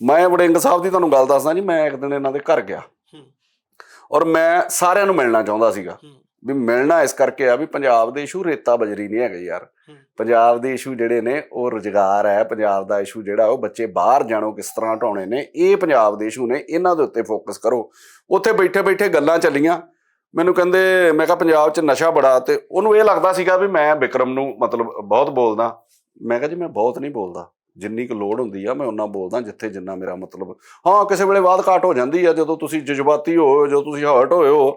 ਮੈਂ ਵੜਿੰਗ ਸਾਹਿਬ ਦੀ ਤੁਹਾਨੂੰ ਗੱਲ ਦੱਸਦਾ ਜੀ ਮੈਂ ਇੱਕ ਦਿਨ ਇਹਨਾਂ ਦੇ ਘਰ ਗਿਆ। ਔਰ ਮੈਂ ਸਾਰਿਆਂ ਨੂੰ ਮਿਲਣਾ ਚਾਹੁੰਦਾ ਸੀਗਾ। ਵੀ ਮਿਲਣਾ ਇਸ ਕਰਕੇ ਆ ਵੀ ਪੰਜਾਬ ਦੇ ਇਸ਼ੂ ਰੇਤਾ ਬਜਰੀ ਨਹੀਂ ਹੈਗੇ ਯਾਰ। ਪੰਜਾਬ ਦੇ ਇਸ਼ੂ ਜਿਹੜੇ ਨੇ ਉਹ ਰੁਜ਼ਗਾਰ ਹੈ ਪੰਜਾਬ ਦਾ ਇਸ਼ੂ ਜਿਹੜਾ ਉਹ ਬੱਚੇ ਬਾਹਰ ਜਾਣੋ ਕਿਸ ਤਰ੍ਹਾਂ ਹਟਾਉਣੇ ਨੇ ਇਹ ਪੰਜਾਬ ਦੇ ਇਸ਼ੂ ਨੇ ਇਹਨਾਂ ਦੇ ਉੱਤੇ ਫੋਕਸ ਕਰੋ। ਉੱਥੇ ਬੈਠੇ ਬੈਠੇ ਗੱਲਾਂ ਚੱਲੀਆਂ। ਮੈਨੂੰ ਕਹਿੰਦੇ ਮੈਂ ਕਿਹਾ ਪੰਜਾਬ 'ਚ ਨਸ਼ਾ ਬੜਾ ਤੇ ਉਹਨੂੰ ਇਹ ਲੱਗਦਾ ਸੀਗਾ ਵੀ ਮੈਂ ਵਿਕਰਮ ਨੂੰ ਮਤਲਬ ਬਹੁਤ ਬੋਲਦਾ। ਮੈਂ ਕਿਹਾ ਜੀ ਮੈਂ ਬਹੁਤ ਨਹੀਂ ਬੋਲਦਾ। ਜਿੰਨੀ ਕੁ ਲੋੜ ਹੁੰਦੀ ਆ ਮੈਂ ਉਹਨਾਂ ਬੋਲਦਾ ਜਿੱਥੇ ਜਿੰਨਾ ਮੇਰਾ ਮਤਲਬ ਹਾਂ ਕਿਸੇ ਵੇਲੇ ਬਾਤ ਘਾਟ ਹੋ ਜਾਂਦੀ ਆ ਜਦੋਂ ਤੁਸੀਂ ਜਜ਼ਬਾਤੀ ਹੋ ਜਦੋਂ ਤੁਸੀਂ ਹਰਟ ਹੋਏ ਹੋ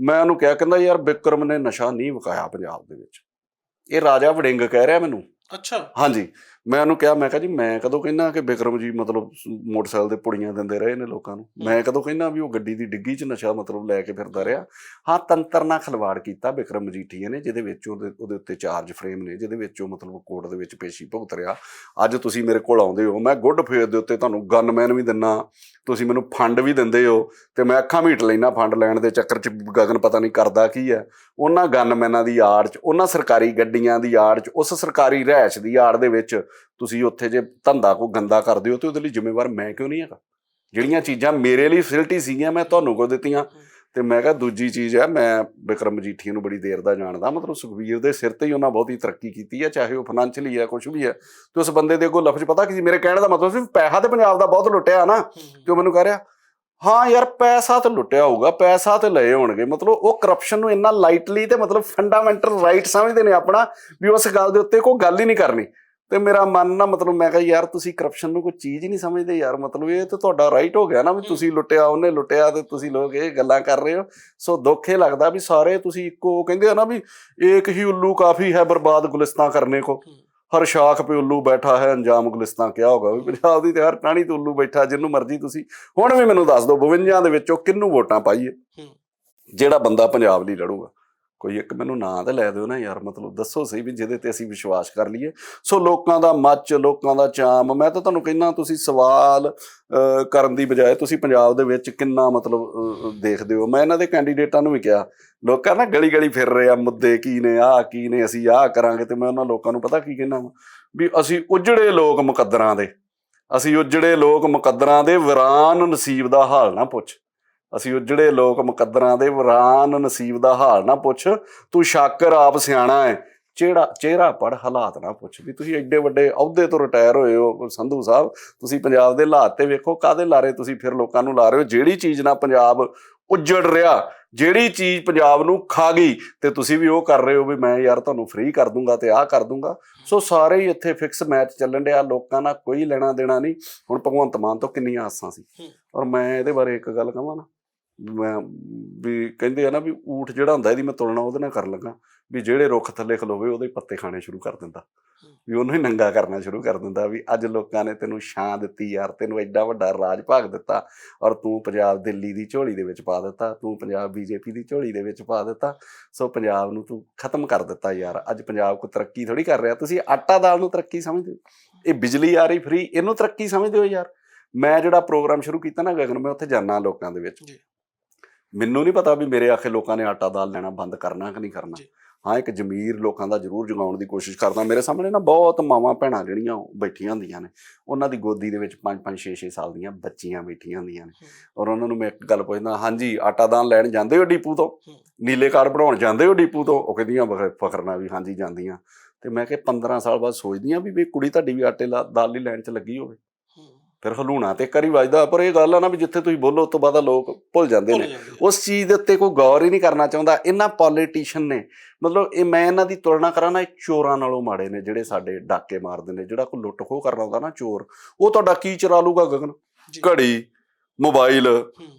ਮੈਂ ਉਹਨੂੰ ਕਿਹਾ ਕਹਿੰਦਾ ਯਾਰ ਵਿਕਰਮ ਨੇ ਨਸ਼ਾ ਨਹੀਂ ਵਿਕਾਇਆ ਪੰਜਾਬ ਦੇ ਵਿੱਚ। ਇਹ ਰਾਜਾ ਵੜਿੰਗ ਕਹਿ ਰਿਹਾ ਮੈਨੂੰ। ਅੱਛਾ। ਹਾਂਜੀ। ਮੈਂ ਉਹਨੂੰ ਕਿਹਾ ਮੈਂ ਕਿਹਾ ਜੀ ਮੈਂ ਕਦੋਂ ਕਹਿੰਦਾ ਕਿ ਬਿਕਰਮ ਜੀ ਮਤਲਬ ਮੋਟਰਸਾਈਕਲ ਦੇ ਪੁੜੀਆਂ ਦਿੰਦੇ ਰਹੇ ਨੇ ਲੋਕਾਂ ਨੂੰ। ਮੈਂ ਕਦੋਂ ਕਹਿੰਦਾ ਵੀ ਉਹ ਗੱਡੀ ਦੀ ਡਿੱਗੀ 'ਚ ਨਸ਼ਾ ਮਤਲਬ ਲੈ ਕੇ ਫਿਰਦਾ ਰਿਹਾ। ਹਾਂ ਤੰਤਰ ਨਾਲ ਖਲਵਾੜ ਕੀਤਾ ਵਿਕਰਮ ਮਜੀਠੀਆ ਨੇ ਜਿਹਦੇ ਵਿੱਚ ਉਹਦੇ ਉੱਤੇ ਚਾਰਜ ਫਰੇਮ ਨੇ ਜਿਹਦੇ ਵਿੱਚ ਉਹ ਮਤਲਬ ਕੋਰਟ ਦੇ ਵਿੱਚ ਪੇਸ਼ੀ ਭੁਗਤ ਰਿਹਾ। ਅੱਜ ਤੁਸੀਂ ਮੇਰੇ ਕੋਲ ਆਉਂਦੇ ਹੋ ਮੈਂ ਗੁੱਡ ਫੇਅਰ ਦੇ ਉੱਤੇ ਤੁਹਾਨੂੰ ਗਨਮੈਨ ਵੀ ਦਿੰਨਾ ਤੁਸੀਂ ਮੈਨੂੰ ਫੰਡ ਵੀ ਦਿੰਦੇ ਹੋ ਤੇ ਮੈਂ ਅੱਖਾਂ ਮੀਟ ਲੈਣਾ ਫੰਡ ਲੈਣ ਦੇ ਚੱਕਰ 'ਚ ਗਗਨ ਪਤਾ ਨਹੀਂ ਕਰਦਾ ਕੀ ਹੈ। ਉਹਨਾਂ ਗਨਮੈਨਾਂ ਦੀ ਆੜ 'ਚ ਉਹਨਾਂ ਸਰਕਾਰੀ ਗੱਡੀਆਂ ਦੀ ਆੜ 'ਚ ਉਸ ਸਰਕਾਰੀ ਰਹਿਸ਼ ਦੀ ਆੜ ਦੇ ਵਿੱਚ ਤੁਸੀਂ ਉੱਥੇ ਜੇ ਧੰਦਾ ਕੋ ਗੰਦਾ ਕਰਦੇ ਹੋ ਤੇ ਉਹਦੇ ਲਈ ਜ਼ਿੰਮੇਵਾਰ ਮੈਂ ਕਿਉਂ ਨਹੀਂ ਹੈਗਾ? ਜਿਹੜੀਆਂ ਚੀਜ਼ਾਂ ਮੇਰੇ ਲਈ ਫੈਸਿਲਿਟੀ ਸੀਗੀਆਂ ਮੈਂ ਤੁਹਾਨੂੰ ਕੋ ਦਿੱਤੀਆਂ ਤੇ ਮੈਂ ਕਿਹਾ ਦੂਜੀ ਚੀਜ਼ ਹੈ ਮੈਂ ਵਿਕਰਮ ਮਜੀਠੀਆ ਨੂੰ ਬੜੀ ਦੇਰ ਦਾ ਜਾਣਦਾ ਮਤਲਬ ਸੁਖਬੀਰ ਦੇ ਸਿਰ ਤੇ ਹੀ ਉਹਨਾਂ ਬਹੁਤੀ ਤਰੱਕੀ ਕੀਤੀ ਹੈ ਚਾਹੇ ਉਹ ਫਾਈਨੈਂਸ਼ੀਅਲੀ ਹੈ ਕੁਝ ਵੀ ਹੈ ਤੇ ਉਸ ਬੰਦੇ ਦੇ ਕੋਲ ਲਫ਼ਜ਼ ਪਤਾ ਕੀ ਮੇਰੇ ਕਹਿਣ ਦਾ ਮਤਲਬ ਸੀ ਪੈਸਾ ਤੇ ਪੰਜਾਬ ਦਾ ਬਹੁਤ ਲੁੱਟਿਆ ਨਾ ਉਹ ਮੈਨੂੰ ਕਹਿ ਰਿਹਾ ਹਾਂ ਯਾਰ ਪੈਸਾ ਤੇ ਲੁੱਟਿਆ ਹੋਊਗਾ ਪੈਸਾ ਤੇ ਲਏ ਹੋਣਗੇ ਮਤਲਬ ਉਹ ਕਰਪਸ਼ਨ ਨੂੰ ਇੰਨਾ ਲਾਈਟਲੀ ਤੇ ਮਤਲਬ ਫੰਡਾਮੈਂਟਲ ਰਾਈਟ ਸਮਝਦੇ ਨੇ ਆਪਣਾ ਵੀ ਉਸ ਗੱਲ ਦੇ ਉੱਤੇ ਕੋਈ ਗੱਲ ਹੀ ਨਹੀਂ ਕਰਨੀ। ਤੇ ਮੇਰਾ ਮਨ ਨਾ ਮਤਲਬ ਮੈਂ ਕਿਹਾ ਯਾਰ ਤੁਸੀਂ ਕਰਪਸ਼ਨ ਨੂੰ ਕੋਈ ਚੀਜ਼ ਹੀ ਨਹੀਂ ਸਮਝਦੇ ਯਾਰ ਮਤਲਬ ਇਹ ਤੇ ਤੁਹਾਡਾ ਰਾਈਟ ਹੋ ਗਿਆ ਨਾ ਵੀ ਤੁਸੀਂ ਲੁੱਟਿਆ ਉਹਨੇ ਲੁੱਟਿਆ ਤੇ ਤੁਸੀਂ ਲੋਕ ਇਹ ਗੱਲਾਂ ਕਰ ਰਹੇ ਹੋ। ਸੋ ਦੁੱਖ ਇਹ ਲੱਗਦਾ ਵੀ ਸਾਰੇ ਤੁਸੀਂ ਇੱਕੋ ਕਹਿੰਦੇ ਆ ਨਾ ਵੀ ਏਕ ਹੀ ਉੱਲੂ ਕਾਫੀ ਹੈ ਬਰਬਾਦ ਗੁਲਿਸਤਾਂ ਕਰਨੇ ਕੋ। ਹਰ ਸ਼ਾਖ ਪੇ ਉੱਲੂ ਬੈਠਾ ਹੈ ਅੰਜਾਮ ਗੁਲਿਸਤਾਂ ਕਿਹਾ ਹੋਗਾ ਵੀ ਪੰਜਾਬ ਦੀ ਤੇ ਹਰ ਟਾਣੀ ਤੇ ਉੱਲੂ ਬੈਠਾ ਜਿੰਨੂੰ ਮਰਜ਼ੀ ਤੁਸੀਂ ਹੁਣ ਵੀ ਮੈਨੂੰ ਦੱਸ ਦਿਓ 52 ਦੇ ਵਿੱਚੋਂ ਕਿੰਨੂੰ ਵੋਟਾਂ ਪਾਈਏ। ਜਿਹੜਾ ਬੰਦਾ ਪੰਜਾਬ ਲਈ ਲੜੂਗਾ। ਕੋਈ ਇੱਕ ਮੈਨੂੰ ਨਾਂ ਤਾਂ ਲੈ ਦਿਓ ਨਾ ਯਾਰ, ਮਤਲਬ ਦੱਸੋ ਸਹੀ ਵੀ ਜਿਹਦੇ ਤੇ ਅਸੀਂ ਵਿਸ਼ਵਾਸ ਕਰ ਲਈਏ। ਸੋ ਲੋਕਾਂ ਦਾ ਮੱਚ, ਲੋਕਾਂ ਦਾ ਚਾਮ, ਮੈਂ ਤਾਂ ਤੁਹਾਨੂੰ ਕਹਿੰਦਾ ਤੁਸੀਂ ਸਵਾਲ ਕਰਨ ਦੀ ਬਜਾਏ ਤੁਸੀਂ ਪੰਜਾਬ ਦੇ ਵਿੱਚ ਕਿੰਨਾ ਮਤਲਬ ਦੇਖਦੇ ਹੋ? ਮੈਂ ਇਹਨਾਂ ਦੇ ਕੈਂਡੀਡੇਟਾਂ ਨੂੰ ਵੀ ਕਿਹਾ, ਲੋਕਾਂ ਨਾ ਗਲੀ ਗਲੀ ਫਿਰ ਰਹੇ ਆ, ਮੁੱਦੇ ਕੀ ਨੇ, ਆਹ ਕੀ ਨੇ, ਅਸੀਂ ਆਹ ਕਰਾਂਗੇ ਤੇ ਮੈਂ ਉਹਨਾਂ ਲੋਕਾਂ ਨੂੰ ਪਤਾ ਕੀ ਕਹਿਣਾ ਵਾ? ਵੀ ਅਸੀਂ ਉਜੜੇ ਲੋਕ ਮੁਕੱਦਰਾਂ ਦੇ, ਅਸੀਂ ਉਜੜੇ ਲੋਕ ਮੁਕੱਦਰਾਂ ਦੇ, ਵਿਰਾਨ ਨਸੀਬ ਦਾ ਹਾਲ ਨਾ ਪੁੱਛ। ਅਸੀਂ ਉਜੜੇ ਲੋਕ ਮੁਕੱਦਰਾਂ ਦੇ ਵਿਰਾਨ ਨਸੀਬ ਦਾ ਹਾਲ ਨਾ ਪੁੱਛ ਤੂੰ ਸ਼ਾਕਰ ਆਪ ਸਿਆਣਾ ਹੈ ਚਿਹਰਾ ਚਿਹਰਾ ਪੜ ਹਾਲਾਤ ਨਾ ਪੁੱਛ ਵੀ ਤੁਸੀਂ ਐਡੇ ਵੱਡੇ ਅਹੁਦੇ ਤੋਂ ਰਿਟਾਇਰ ਹੋਏ ਹੋ ਸੰਧੂ ਸਾਹਿਬ ਤੁਸੀਂ ਪੰਜਾਬ ਦੇ ਹਾਲਾਤ ਤੇ ਵੇਖੋ ਕਾਦੇ ਲਾਰੇ ਤੁਸੀਂ ਫਿਰ ਲੋਕਾਂ ਨੂੰ ਲਾ ਰਹੇ ਹੋ? ਜਿਹੜੀ ਚੀਜ਼ ਨਾਲ ਪੰਜਾਬ ਉੱਜੜ ਰਿਹਾ ਜਿਹੜੀ ਚੀਜ਼ ਪੰਜਾਬ ਨੂੰ ਖਾ ਗਈ ਤੇ ਤੁਸੀਂ ਵੀ ਉਹ ਕਰ ਰਹੇ ਹੋ ਵੀ ਮੈਂ ਯਾਰ ਤੁਹਾਨੂੰ ਫ੍ਰੀ ਕਰ ਦੂੰਗਾ ਤੇ ਆਹ ਕਰ ਦੂੰਗਾ। ਸੋ ਸਾਰੇ ਹੀ ਇੱਥੇ ਫਿਕਸ ਮੈਚ ਚੱਲਣ ਡਿਆ ਲੋਕਾਂ ਨਾਲ ਕੋਈ ਲੈਣਾ ਦੇਣਾ ਨਹੀਂ। ਹੁਣ ਭਗਵੰਤ ਮਾਨ ਤੋਂ ਕਿੰਨੀਆਂ ਆਸਾਂ ਸੀ। ਔਰ ਮੈਂ ਇਹਦੇ ਬਾਰੇ ਇੱਕ ਗੱਲ ਕਹਾਂ ਨਾ ਮੈਂ ਵੀ ਕਹਿੰਦੇ ਆ ਨਾ ਵੀ ਊਠ ਜਿਹੜਾ ਹੁੰਦਾ ਇਹਦੀ ਮੈਂ ਤੁਲਨਾ ਉਹਦੇ ਨਾਲ ਕਰ ਲੱਗਾ ਵੀ ਜਿਹੜੇ ਰੁੱਖ ਥੱਲੇ ਖਲੋਵੇ ਉਹਦੇ ਪੱਤੇ ਖਾਣੇ ਸ਼ੁਰੂ ਕਰ ਦਿੰਦਾ। ਵੀ ਉਹਨੂੰ ਹੀ ਨੰਗਾ ਕਰਨਾ ਸ਼ੁਰੂ ਕਰ ਦਿੰਦਾ ਵੀ ਅੱਜ ਲੋਕਾਂ ਨੇ ਤੈਨੂੰ ਛਾਂ ਦਿੱਤੀ ਯਾਰ, ਤੈਨੂੰ ਐਡਾ ਵੱਡਾ ਰਾਜ ਭਾਗ ਦਿੱਤਾ ਔਰ ਤੂੰ ਪੰਜਾਬ ਦਿੱਲੀ ਦੀ ਝੋਲੀ ਦੇ ਵਿੱਚ ਪਾ ਦਿੱਤਾ, ਤੂੰ ਪੰਜਾਬ ਬੀਜੇਪੀ ਦੀ ਝੋਲੀ ਦੇ ਵਿੱਚ ਪਾ ਦਿੱਤਾ, ਸੋ ਪੰਜਾਬ ਨੂੰ ਤੂੰ ਖਤਮ ਕਰ ਦਿੱਤਾ ਯਾਰ, ਅੱਜ ਪੰਜਾਬ ਕੋ ਤਰੱਕੀ ਥੋੜੀ ਕਰ ਰਿਹਾ। ਤੁਸੀਂ ਆਟਾ ਦਾਲ ਨੂੰ ਤਰੱਕੀ ਸਮਝਦੇ ਹੋ? ਇਹ ਬਿਜਲੀ ਆ ਰਹੀ ਫ੍ਰੀ ਇਹਨੂੰ ਤਰੱਕੀ ਸਮਝਦੇ ਹੋ ਯਾਰ? ਮੈਂ ਜਿਹੜਾ ਪ੍ਰੋਗਰਾਮ ਸ਼ੁਰੂ ਕੀਤਾ ਨਾ ਗਗਨ, ਮੈਂ ਉੱਥੇ ਜਾਣਾ ਲੋਕਾਂ ਦੇ ਵਿੱਚ। ਮੈਨੂੰ ਨਹੀਂ ਪਤਾ ਵੀ ਮੇਰੇ ਆਖੇ ਲੋਕਾਂ ਨੇ ਆਟਾ ਦਾਲ ਲੈਣਾ ਬੰਦ ਕਰਨਾ ਕਿ ਨਹੀਂ ਕਰਨਾ। ਹਾਂ ਇੱਕ ਜ਼ਮੀਰ ਲੋਕਾਂ ਦਾ ਜ਼ਰੂਰ ਜਗਾਉਣ ਦੀ ਕੋਸ਼ਿਸ਼ ਕਰਦਾ। ਮੇਰੇ ਸਾਹਮਣੇ ਨਾ ਬਹੁਤ ਮਾਵਾਂ ਭੈਣਾਂ ਜਿਹੜੀਆਂ ਬੈਠੀਆਂ ਹੁੰਦੀਆਂ ਨੇ। ਉਹਨਾਂ ਦੀ ਗੋਦੀ ਦੇ ਵਿੱਚ 5-5 6-6 ਸਾਲ ਦੀਆਂ ਬੱਚੀਆਂ ਬੈਠੀਆਂ ਹੁੰਦੀਆਂ ਨੇ। ਹੂੰ। ਔਰ ਉਹਨਾਂ ਨੂੰ ਮੈਂ ਇੱਕ ਗੱਲ ਪੁੱਛਦਾ ਹਾਂਜੀ ਆਟਾ ਦਾਲ ਲੈਣ ਜਾਂਦੇ ਹੋ ਡੀਪੂ ਤੋਂ? ਹੂੰ। ਨੀਲੇ ਕਾਰਡ ਬਣਾਉਣ ਜਾਂਦੇ ਹੋ ਡੀਪੂ ਤੋਂ? ਉਹ ਕਹਿੰਦੀਆਂ ਫਖਰ ਨਾਲ ਵੀ ਹਾਂਜੀ ਜਾਂਦੀਆਂ। ਤੇ ਮੈਂ ਕਿ 15 ਸਾਲ ਬਾਅਦ ਸੋਚਦੀਆਂ ਵੀ ਵੀ ਕੁੜੀ ਤੁਹਾਡੀ ਵੀ ਆਟੇ ਦਾਲ ਦੀ ਲੈਣ 'ਚ ਲੱਗੀ ਹੋਵੇ। ਫਿਰ ਹਲੂਣਾ ਤੇ ਕਰੀ ਵੱਜਦਾ ਪਰ ਇਹ ਗੱਲ ਆ ਨਾ ਵੀ ਜਿੱਥੇ ਤੁਸੀਂ ਬੋਲੋ ਉਸ ਤੋਂ ਬਾਅਦ ਲੋਕ ਭੁੱਲ ਜਾਂਦੇ ਨੇ। ਉਸ ਚੀਜ਼ ਦੇ ਉੱਤੇ ਕੋਈ ਗੌਰ ਹੀ ਨਹੀਂ ਕਰਨਾ ਚਾਹੁੰਦਾ। ਇਹਨਾਂ ਪੋਲੀਟੀਸ਼ੀਅਨ ਨੇ ਮਤਲਬ ਇਹ ਮੈਂ ਇਹਨਾਂ ਦੀ ਤੁਲਨਾ ਕਰਾਂ ਨਾ ਇਹ ਚੋਰਾਂ ਨਾਲੋਂ ਮਾੜੇ ਨੇ ਜਿਹੜੇ ਸਾਡੇ ਡਾਕੇ ਮਾਰਦੇ ਨੇ ਜਿਹੜਾ ਕੋਈ ਲੁੱਟ ਖੋਹ ਕਰਨਾ ਹੁੰਦਾ ਨਾ ਚੋਰ ਉਹ ਤੁਹਾਡਾ ਕੀ ਚਰਾ ਲੂਗਾ ਗਗਨ। ਘੜੀ। ਮੋਬਾਈਲ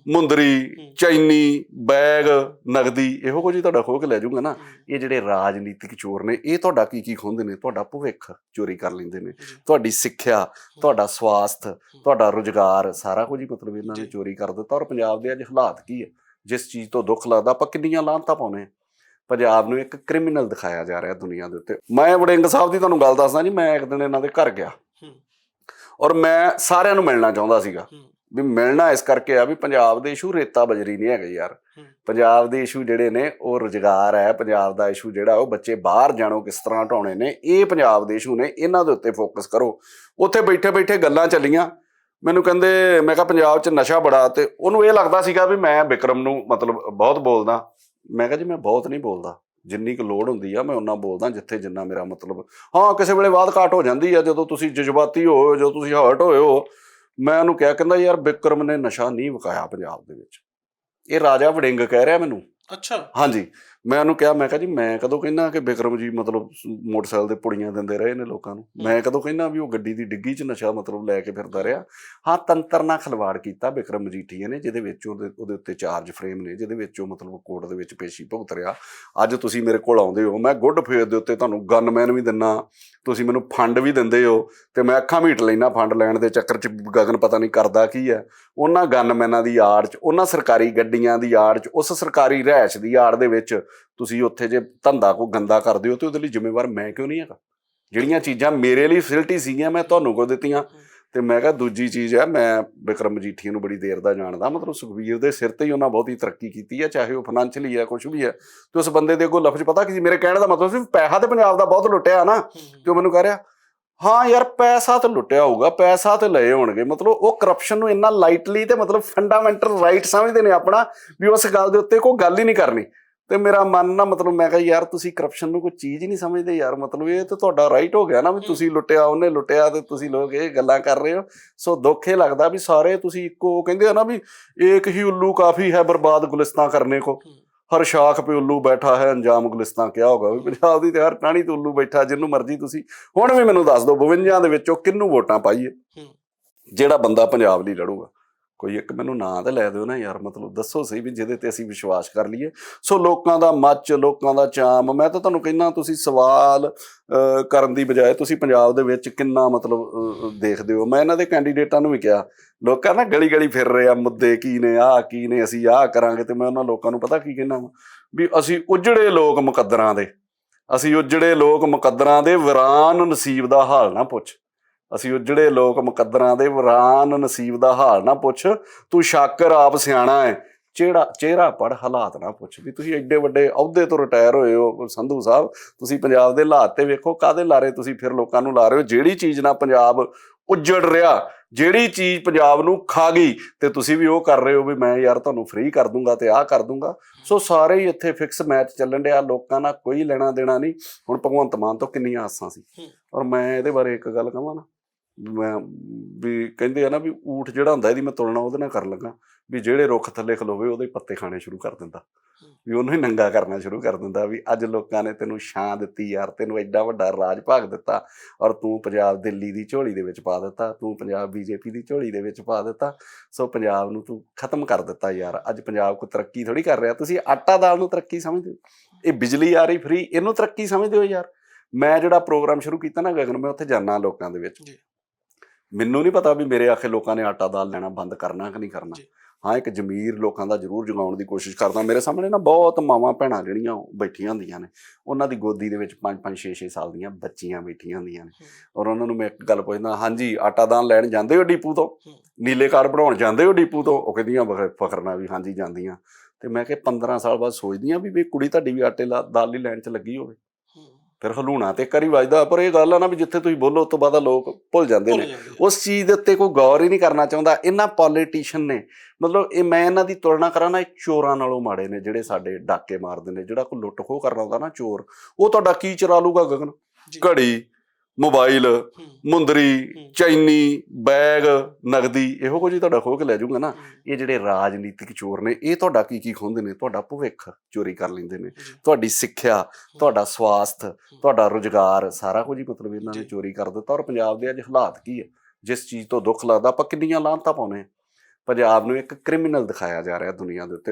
ਮੁੰਦਰੀ ਚੈਨੀ ਬੈਗ ਨਗਦੀ ਇਹੋ ਕੁਝ ਹੀ ਤੁਹਾਡਾ ਖੋਹ ਕੇ ਲੈ ਜਾਊਗਾ ਨਾ। ਇਹ ਜਿਹੜੇ ਰਾਜਨੀਤਿਕ ਚੋਰ ਨੇ ਇਹ ਤੁਹਾਡਾ ਕੀ ਕੀ ਖੋਹਦੇ ਨੇ? ਤੁਹਾਡਾ ਭਵਿੱਖ ਚੋਰੀ ਕਰ ਲੈਂਦੇ ਨੇ। ਤੁਹਾਡੀ ਸਿੱਖਿਆ ਤੁਹਾਡਾ ਸਵਾਸਥ ਤੁਹਾਡਾ ਰੁਜ਼ਗਾਰ ਸਾਰਾ ਕੁਝ ਹੀ ਮਤਲਬ ਇਹਨਾਂ ਨੇ। ਚੋਰੀ ਕਰ ਦਿੱਤਾ। ਔਰ ਪੰਜਾਬ ਦੇ ਅੱਜ ਹਾਲਾਤ ਕੀ ਹੈ ਜਿਸ ਚੀਜ਼ ਤੋਂ ਦੁੱਖ ਲੱਗਦਾ ਆਪਾਂ ਕਿੰਨੀਆਂ ਲਾਂਤਾਂ ਪਾਉਨੇ ਪੰਜਾਬ ਨੂੰ ਇੱਕ ਕ੍ਰਿਮੀਨਲ ਦਿਖਾਇਆ ਜਾ ਰਿਹਾ ਦੁਨੀਆ ਦੇ ਉੱਤੇ। ਮੈਂ ਵੜਿੰਗ ਸਾਹਿਬ ਦੀ ਤੁਹਾਨੂੰ ਗੱਲ ਦੱਸਦਾ ਜੀ ਮੈਂ ਇੱਕ ਦਿਨ ਇਹਨਾਂ ਦੇ ਘਰ ਗਿਆ। ਔਰ ਮੈਂ ਸਾਰਿਆਂ ਨੂੰ ਮਿਲਣਾ ਚਾਹੁੰਦਾ ਸੀਗਾ। ਵੀ ਮਿਲਣਾ ਇਸ ਕਰਕੇ ਆ ਵੀ ਪੰਜਾਬ ਦੇ ਇਸ਼ੂ ਰੇਤਾ ਬਜਰੀ ਨਹੀਂ ਹੈਗੇ ਯਾਰ। ਪੰਜਾਬ ਦੇ ਇਸ਼ੂ ਜਿਹੜੇ ਨੇ ਉਹ ਰੁਜ਼ਗਾਰ ਹੈ ਪੰਜਾਬ ਦਾ ਇਸ਼ੂ ਜਿਹੜਾ ਉਹ ਬੱਚੇ ਬਾਹਰ ਜਾਣੋ ਕਿਸ ਤਰ੍ਹਾਂ ਹਟਾਉਣੇ ਨੇ ਇਹ ਪੰਜਾਬ ਦੇ ਇਸ਼ੂ ਨੇ ਇਹਨਾਂ ਦੇ ਉੱਤੇ ਫੋਕਸ ਕਰੋ। ਉੱਥੇ ਬੈਠੇ ਬੈਠੇ ਗੱਲਾਂ ਚੱਲੀਆਂ ਮੈਨੂੰ ਕਹਿੰਦੇ ਮੈਂ ਕਿਹਾ ਪੰਜਾਬ 'ਚ ਨਸ਼ਾ ਬੜਾ ਤੇ ਉਹਨੂੰ ਇਹ ਲੱਗਦਾ ਸੀਗਾ ਵੀ ਮੈਂ ਵਿਕਰਮ ਨੂੰ ਮਤਲਬ ਬਹੁਤ ਬੋਲਦਾ। ਮੈਂ ਕਿਹਾ ਜੀ ਮੈਂ ਬਹੁਤ ਨਹੀਂ ਬੋਲਦਾ ਜਿੰਨੀ ਕੁ ਲੋੜ ਹੁੰਦੀ ਆ ਮੈਂ ਉਹਨਾਂ ਬੋਲਦਾ ਜਿੱਥੇ ਜਿੰਨਾ ਮੇਰਾ ਮਤਲਬ ਹਾਂ ਕਿਸੇ ਵੇਲੇ ਬਾਤ ਘਾਟ ਹੋ ਜਾਂਦੀ ਆ ਜਦੋਂ ਤੁਸੀਂ ਜਜ਼ਬਾਤੀ ਹੋ ਜਦੋਂ ਤੁਸੀਂ ਹਰਟ ਹੋਏ ਹੋ ਮੈਂ ਉਹਨੂੰ ਕਿਹਾ ਕਹਿੰਦਾ ਯਾਰ ਵਿਕਰਮ ਨੇ ਨਸ਼ਾ ਨਹੀਂ ਵਿਕਾਇਆ ਪੰਜਾਬ ਦੇ ਵਿੱਚ। ਇਹ ਰਾਜਾ ਵੜਿੰਗ ਕਹਿ ਰਿਹਾ ਮੈਨੂੰ। ਅੱਛਾ। ਹਾਂਜੀ। ਮੈਂ ਉਹਨੂੰ ਕਿਹਾ ਮੈਂ ਕਿਹਾ ਜੀ ਮੈਂ ਕਦੋਂ ਕਹਿੰਦਾ ਕਿ ਬਿਕਰਮ ਜੀ ਮਤਲਬ ਮੋਟਰਸਾਈਕਲ ਦੇ ਪੁੜੀਆਂ ਦਿੰਦੇ ਰਹੇ ਨੇ ਲੋਕਾਂ ਨੂੰ। ਮੈਂ ਕਦੋਂ ਕਹਿੰਦਾ ਵੀ ਉਹ ਗੱਡੀ ਦੀ ਡਿੱਗੀ 'ਚ ਨਸ਼ਾ ਮਤਲਬ ਲੈ ਕੇ ਫਿਰਦਾ ਰਿਹਾ। ਹਾਂ ਤੰਤਰ ਨਾਲ ਖਲਵਾੜ ਕੀਤਾ ਵਿਕਰਮ ਮਜੀਠੀਆ ਨੇ ਜਿਹਦੇ ਵਿੱਚ ਉਹਦੇ ਉਹਦੇ ਉੱਤੇ ਚਾਰਜ ਫਰੇਮ ਨੇ ਜਿਹਦੇ ਵਿੱਚ ਉਹ ਮਤਲਬ ਕੋਰਟ ਦੇ ਵਿੱਚ ਪੇਸ਼ੀ ਭੁਗਤ ਰਿਹਾ। ਅੱਜ ਤੁਸੀਂ ਮੇਰੇ ਕੋਲ ਆਉਂਦੇ ਹੋ ਮੈਂ ਗੁੱਡ ਫੇਅਰ ਦੇ ਉੱਤੇ ਤੁਹਾਨੂੰ ਗਨਮੈਨ ਵੀ ਦਿੰਨਾ ਤੁਸੀਂ ਮੈਨੂੰ ਫੰਡ ਵੀ ਦਿੰਦੇ ਹੋ ਤੇ ਮੈਂ ਅੱਖਾਂ ਮੀਟ ਲੈਣਾ ਫੰਡ ਲੈਣ ਦੇ ਚੱਕਰ 'ਚ ਗਗਨ ਪਤਾ ਨਹੀਂ ਕਰਦਾ ਕੀ ਹੈ। ਉਹਨਾਂ ਗਨਮੈਨਾਂ ਦੀ ਆੜ 'ਚ ਉਹਨਾਂ ਸਰਕਾਰੀ ਗੱਡੀਆਂ ਦੀ ਆੜ 'ਚ ਉਸ ਸਰਕਾਰੀ ਰਹਿਸ਼ ਦੀ ਆੜ ਦੇ ਵਿੱਚ ਤੁਸੀਂ ਉੱਥੇ ਜੇ ਧੰਦਾ ਕੋ ਗੰਦਾ ਕਰਦੇ ਹੋ ਤੇ ਉਹਦੇ ਲਈ ਜ਼ਿੰਮੇਵਾਰ ਮੈਂ ਕਿਉਂ ਨਹੀਂ ਹੈਗਾ? ਜਿਹੜੀਆਂ ਚੀਜ਼ਾਂ ਮੇਰੇ ਲਈ ਫੈਸਿਲਿਟੀ ਸੀਗੀਆਂ ਮੈਂ ਤੁਹਾਨੂੰ ਕੋ ਦਿੱਤੀਆਂ ਤੇ ਮੈਂ ਕਿਹਾ ਦੂਜੀ ਚੀਜ਼ ਹੈ ਮੈਂ ਵਿਕਰਮ ਮਜੀਠੀਆ ਨੂੰ ਬੜੀ ਦੇਰ ਦਾ ਜਾਣਦਾ ਮਤਲਬ ਸੁਖਵੀਰ ਦੇ ਸਿਰ ਤੇ ਹੀ ਉਹਨਾਂ ਬਹੁਤੀ ਤਰੱਕੀ ਕੀਤੀ ਹੈ ਚਾਹੇ ਉਹ ਫਾਈਨੈਂਸ਼ੀਅਲੀ ਹੈ ਕੁਝ ਵੀ ਹੈ ਤੇ ਉਸ ਬੰਦੇ ਦੇ ਅੱਗੋਂ ਲਫ਼ਜ਼ ਪਤਾ ਕੀ ਮੇਰੇ ਕਹਿਣ ਦਾ ਮਤਲਬ ਸੀ ਪੈਸਾ ਤੇ ਪੰਜਾਬ ਦਾ ਬਹੁਤ ਲੁੱਟਿਆ ਨਾ ਉਹ ਮੈਨੂੰ ਕਹਿ ਰਿਹਾ ਹਾਂ ਯਾਰ ਪੈਸਾ ਤਾਂ ਲੁੱਟਿਆ ਹੋਊਗਾ ਪੈਸਾ ਤੇ ਲਏ ਹੋਣਗੇ। ਮਤਲਬ ਉਹ ਕਰਪਸ਼ਨ ਨੂੰ ਇੰਨਾ ਲਾਈਟਲੀ ਤੇ ਮਤਲਬ ਫੰਡਾਮੈਂਟਲ ਰਾਈਟ ਸਮਝਦੇ ਨੇ ਆਪਣਾ ਵੀ ਉਸ ਗੱਲ ਦੇ ਉੱਤੇ ਕੋਈ ਗੱਲ ਹੀ ਨਹੀਂ ਕਰਨੀ। ਤੇ ਮੇਰਾ ਮਨ ਨਾ ਮਤਲਬ ਮੈਂ ਕਿਹਾ ਯਾਰ ਤੁਸੀਂ ਕਰਪਸ਼ਨ ਨੂੰ ਕੋਈ ਚੀਜ਼ ਨਹੀਂ ਸਮਝਦੇ। ਯਾਰ ਮਤਲਬ ਇਹ ਤੇ ਤੁਹਾਡਾ ਰਾਈਟ ਹੋ ਗਿਆ ਨਾ ਵੀ ਤੁਸੀਂ ਲੁੱਟਿਆ ਉਹਨੇ ਲੁੱਟਿਆ ਤੇ ਤੁਸੀਂ ਲੋਕ ਇਹ ਗੱਲਾਂ ਕਰ ਰਹੇ ਹੋ। ਸੋ ਦੁੱਖ ਇਹ ਲੱਗਦਾ ਵੀ ਸਾਰੇ ਤੁਸੀਂ ਇੱਕੋ ਕਹਿੰਦੇ ਆ ਨਾ ਵੀ ਏਕ ਹੀ ਉੱਲੂ ਕਾਫੀ ਹੈ ਬਰਬਾਦ ਗੁਲਿਸਤਾਂ ਕਰਨੇ ਕੋ। ਹਰ ਸ਼ਾਖ ਪੇ ਉੱਲੂ ਬੈਠਾ ਹੈ ਅੰਜਾਮ ਗੁਲਿਸਤਾਂ ਕਿਆ ਹੋਗਾ ਵੀ ਪੰਜਾਬ ਦੀ ਤੇ ਹਰ ਟਾਣੀ ਤੇ ਉੱਲੂ ਬੈਠਾ ਜਿੰਨੂੰ ਮਰਜ਼ੀ ਤੁਸੀਂ ਹੁਣ ਵੀ ਮੈਨੂੰ ਦੱਸ ਦਿਓ 52 ਦੇ ਵਿੱਚੋਂ ਕਿੰਨੂੰ ਵੋਟਾਂ ਪਾਈਏ। ਜਿਹੜਾ ਬੰਦਾ ਪੰਜਾਬ ਲਈ ਲੜੂਗਾ। ਕੋਈ ਇੱਕ ਮੈਨੂੰ ਨਾਂ ਤਾਂ ਲੈ ਦਿਓ ਨਾ ਯਾਰ, ਮਤਲਬ ਦੱਸੋ ਸਹੀ ਵੀ ਜਿਹਦੇ ਤੇ ਅਸੀਂ ਵਿਸ਼ਵਾਸ ਕਰ ਲਈਏ। ਸੋ ਲੋਕਾਂ ਦਾ ਮੱਚ, ਲੋਕਾਂ ਦਾ ਚਾਮ, ਮੈਂ ਤਾਂ ਤੁਹਾਨੂੰ ਕਹਿੰਦਾ ਤੁਸੀਂ ਸਵਾਲ ਕਰਨ ਦੀ ਬਜਾਏ ਤੁਸੀਂ ਪੰਜਾਬ ਦੇ ਵਿੱਚ ਕਿੰਨਾ ਮਤਲਬ ਦੇਖਦੇ ਹੋ? ਮੈਂ ਇਹਨਾਂ ਦੇ ਕੈਂਡੀਡੇਟਾਂ ਨੂੰ ਵੀ ਕਿਹਾ, ਲੋਕਾਂ ਨਾ ਗਲੀ ਗਲੀ ਫਿਰ ਰਹੇ ਆ, ਮੁੱਦੇ ਕੀ ਨੇ, ਆਹ ਕੀ ਨੇ, ਅਸੀਂ ਆਹ ਕਰਾਂਗੇ ਤੇ ਮੈਂ ਉਹਨਾਂ ਲੋਕਾਂ ਨੂੰ ਪਤਾ ਕੀ ਕਹਿਣਾ ਵਾ? ਵੀ ਅਸੀਂ ਉਜੜੇ ਲੋਕ ਮੁਕੱਦਰਾਂ ਦੇ, ਅਸੀਂ ਉਜੜੇ ਲੋਕ ਮੁਕੱਦਰਾਂ ਦੇ, ਵਿਰਾਨ ਨਸੀਬ ਦਾ ਹਾਲ ਨਾ ਪੁੱਛ। ਅਸੀਂ ਉਜੜੇ ਲੋਕ ਮੁਕੱਦਰਾਂ ਦੇ ਵਿਰਾਨ ਨਸੀਬ ਦਾ ਹਾਲ ਨਾ ਪੁੱਛ ਤੂੰ ਸ਼ਾਕਰ ਆਪ ਸਿਆਣਾ ਹੈ ਚਿਹਰਾ ਚਿਹਰਾ ਪੜ ਹਾਲਾਤ ਨਾ ਪੁੱਛ ਵੀ ਤੁਸੀਂ ਐਡੇ ਵੱਡੇ ਅਹੁਦੇ ਤੋਂ ਰਿਟਾਇਰ ਹੋਏ ਹੋ ਸੰਧੂ ਸਾਹਿਬ ਤੁਸੀਂ ਪੰਜਾਬ ਦੇ ਹਾਲਾਤ ਤੇ ਵੇਖੋ ਕਾਦੇ ਲਾਰੇ ਤੁਸੀਂ ਫਿਰ ਲੋਕਾਂ ਨੂੰ ਲਾ ਰਹੇ ਹੋ ਜਿਹੜੀ ਚੀਜ਼ ਨਾਲ ਪੰਜਾਬ ਉੱਜੜ ਰਿਹਾ ਜਿਹੜੀ ਚੀਜ਼ ਪੰਜਾਬ ਨੂੰ ਖਾ ਗਈ ਤੇ ਤੁਸੀਂ ਵੀ ਉਹ ਕਰ ਰਹੇ ਹੋ ਵੀ ਮੈਂ ਯਾਰ ਤੁਹਾਨੂੰ ਫ੍ਰੀ ਕਰ ਦੂੰਗਾ ਤੇ ਆਹ ਕਰ ਦੂੰਗਾ। ਸੋ ਸਾਰੇ ਹੀ ਇੱਥੇ ਫਿਕਸ ਮੈਚ ਚੱਲਣ ਡਿਆ ਲੋਕਾਂ ਨਾਲ ਕੋਈ ਲੈਣਾ ਦੇਣਾ ਨਹੀਂ। ਹੁਣ ਭਗਵੰਤ ਮਾਨ ਤੋਂ ਕਿੰਨੀਆਂ ਆਸਾਂ ਸੀ। ਔਰ ਮੈਂ ਇਹਦੇ ਬਾਰੇ ਇੱਕ ਗੱਲ ਕਹਾਂ ਨਾ ਮੈਂ ਵੀ ਕਹਿੰਦੇ ਆ ਨਾ ਵੀ ਊਠ ਜਿਹੜਾ ਹੁੰਦਾ ਇਹਦੀ ਮੈਂ ਤੁਲਨਾ ਉਹਦੇ ਨਾਲ ਕਰ ਲੱਗਾ, ਵੀ ਜਿਹੜੇ ਰੁੱਖ ਥੱਲੇ ਖਲੋਵੇ ਉਹਦੇ ਪੱਤੇ ਖਾਣੇ ਸ਼ੁਰੂ ਕਰ ਦਿੰਦਾ। ਵੀ ਉਹਨੂੰ ਹੀ ਨੰਗਾ ਕਰਨਾ ਸ਼ੁਰੂ ਕਰ ਦਿੰਦਾ ਵੀ ਅੱਜ ਲੋਕਾਂ ਨੇ ਤੈਨੂੰ ਛਾਂ ਦਿੱਤੀ ਯਾਰ, ਤੈਨੂੰ ਐਡਾ ਵੱਡਾ ਰਾਜ ਭਾਗ ਦਿੱਤਾ ਔਰ ਤੂੰ ਪੰਜਾਬ ਦਿੱਲੀ ਦੀ ਝੋਲੀ ਦੇ ਵਿੱਚ ਪਾ ਦਿੱਤਾ, ਤੂੰ ਪੰਜਾਬ ਬੀਜੇਪੀ ਦੀ ਝੋਲੀ ਦੇ ਵਿੱਚ ਪਾ ਦਿੱਤਾ, ਸੋ ਪੰਜਾਬ ਨੂੰ ਤੂੰ ਖਤਮ ਕਰ ਦਿੱਤਾ ਯਾਰ, ਅੱਜ ਪੰਜਾਬ ਕੋ ਤਰੱਕੀ ਥੋੜੀ ਕਰ ਰਿਹਾ। ਤੁਸੀਂ ਆਟਾ ਦਾਲ ਨੂੰ ਤਰੱਕੀ ਸਮਝਦੇ ਹੋ? ਇਹ ਬਿਜਲੀ ਆ ਰਹੀ ਫ੍ਰੀ ਇਹਨੂੰ ਤਰੱਕੀ ਸਮਝਦੇ ਹੋ ਯਾਰ? ਮੈਂ ਜਿਹੜਾ ਪ੍ਰੋਗਰਾਮ ਸ਼ੁਰੂ ਕੀਤਾ ਨਾ ਗਗਨ, ਮੈਂ ਉੱਥੇ ਜਾਣਾ ਲੋਕਾਂ ਦੇ ਵਿੱਚ। ਮੈਨੂੰ ਨਹੀਂ ਪਤਾ ਵੀ ਮੇਰੇ ਆਖੇ ਲੋਕਾਂ ਨੇ ਆਟਾ ਦਾਲ ਲੈਣਾ ਬੰਦ ਕਰਨਾ ਕਿ ਨਹੀਂ ਕਰਨਾ। ਹਾਂ ਇੱਕ ਜ਼ਮੀਰ ਲੋਕਾਂ ਦਾ ਜ਼ਰੂਰ ਜਗਾਉਣ ਦੀ ਕੋਸ਼ਿਸ਼ ਕਰਦਾ। ਮੇਰੇ ਸਾਹਮਣੇ ਨਾ ਬਹੁਤ ਮਾਵਾਂ ਭੈਣਾਂ ਜਿਹੜੀਆਂ ਬੈਠੀਆਂ ਹੁੰਦੀਆਂ ਨੇ। ਉਹਨਾਂ ਦੀ ਗੋਦੀ ਦੇ ਵਿੱਚ 5 5 6 6 ਸਾਲ ਦੀਆਂ ਬੱਚੀਆਂ ਬੈਠੀਆਂ ਹੁੰਦੀਆਂ ਨੇ। ਔਰ ਉਹਨਾਂ ਨੂੰ ਮੈਂ ਇੱਕ ਗੱਲ ਪੁੱਛਦਾ ਹਾਂਜੀ ਆਟਾ ਦਾਲ ਲੈਣ ਜਾਂਦੇ ਹੋ ਡੀਪੂ ਤੋਂ? ਹੂੰ। ਨੀਲੇ ਕਾਰਡ ਬਣਾਉਣ ਜਾਂਦੇ ਹੋ ਡੀਪੂ ਤੋਂ? ਉਹ ਕਹਿੰਦੀਆਂ ਫਖਰ ਨਾਲ ਵੀ ਹਾਂਜੀ ਜਾਂਦੀਆਂ। ਤੇ ਮੈਂ ਕਿਹਾ 15 ਸਾਲ ਬਾਅਦ ਸੋਚਦੀਆਂ ਵੀ ਵੀ ਕੁੜੀ ਤੁਹਾਡੀ ਵੀ ਆਟੇ ਦਾਲ ਦੀ ਲੈਣ 'ਚ ਲੱਗੀ ਹੋਵੇ। ਫਿਰ ਹਲੂਣਾ ਤੇ ਕਰੀ ਵੱਜਦਾ ਪਰ ਇਹ ਗੱਲ ਆ ਨਾ ਵੀ ਜਿੱਥੇ ਤੁਸੀਂ ਬੋਲੋ ਉਸ ਤੋਂ ਬਾਅਦ ਲੋਕ ਭੁੱਲ ਜਾਂਦੇ ਨੇ। ਉਸ ਚੀਜ਼ ਦੇ ਉੱਤੇ ਕੋਈ ਗੌਰ ਹੀ ਨਹੀਂ ਕਰਨਾ ਚਾਹੁੰਦਾ। ਇਹਨਾਂ ਪੋਲੀਟੀਸ਼ੀਅਨ ਨੇ ਮਤਲਬ ਇਹ ਮੈਂ ਇਹਨਾਂ ਦੀ ਤੁਲਨਾ ਕਰਾਂ ਨਾ ਇਹ ਚੋਰਾਂ ਨਾਲੋਂ ਮਾੜੇ ਨੇ ਜਿਹੜੇ ਸਾਡੇ ਡਾਕੇ ਮਾਰਦੇ ਨੇ ਜਿਹੜਾ ਕੋਈ ਲੁੱਟ ਖੋਹ ਕਰਨਾ ਹੁੰਦਾ ਨਾ ਚੋਰ ਉਹ ਤੁਹਾਡਾ ਕੀ ਚਰਾ ਲੂਗਾ ਗਗਨ? ਘੜੀ। ਮੋਬਾਈਲ ਮੁੰਦਰੀ ਚੈਨੀ ਬੈਗ ਨਗਦੀ ਇਹੋ ਕੁਝ ਹੀ ਤੁਹਾਡਾ ਖੋਹ ਕੇ ਲੈ ਜਾਊਗਾ ਨਾ। ਇਹ ਜਿਹੜੇ ਰਾਜਨੀਤਿਕ ਚੋਰ ਨੇ ਇਹ ਤੁਹਾਡਾ ਕੀ ਕੀ ਖੋਹਦੇ ਨੇ? ਤੁਹਾਡਾ ਭਵਿੱਖ ਚੋਰੀ ਕਰ ਲੈਂਦੇ ਨੇ। ਤੁਹਾਡੀ ਸਿੱਖਿਆ ਤੁਹਾਡਾ ਸਵਾਸਥ ਤੁਹਾਡਾ ਰੁਜ਼ਗਾਰ ਸਾਰਾ ਕੁਝ ਹੀ ਮਤਲਬ ਇਹਨਾਂ ਨੇ। ਚੋਰੀ ਕਰ ਦਿੱਤਾ। ਔਰ ਪੰਜਾਬ ਦੇ ਅੱਜ ਹਾਲਾਤ ਕੀ ਹੈ ਜਿਸ ਚੀਜ਼ ਤੋਂ ਦੁੱਖ ਲੱਗਦਾ ਆਪਾਂ ਕਿੰਨੀਆਂ ਲਾਂਤਾਂ ਪਾਉਨੇ ਪੰਜਾਬ ਨੂੰ ਇੱਕ ਕ੍ਰਿਮੀਨਲ ਦਿਖਾਇਆ ਜਾ ਰਿਹਾ ਦੁਨੀਆ ਦੇ ਉੱਤੇ।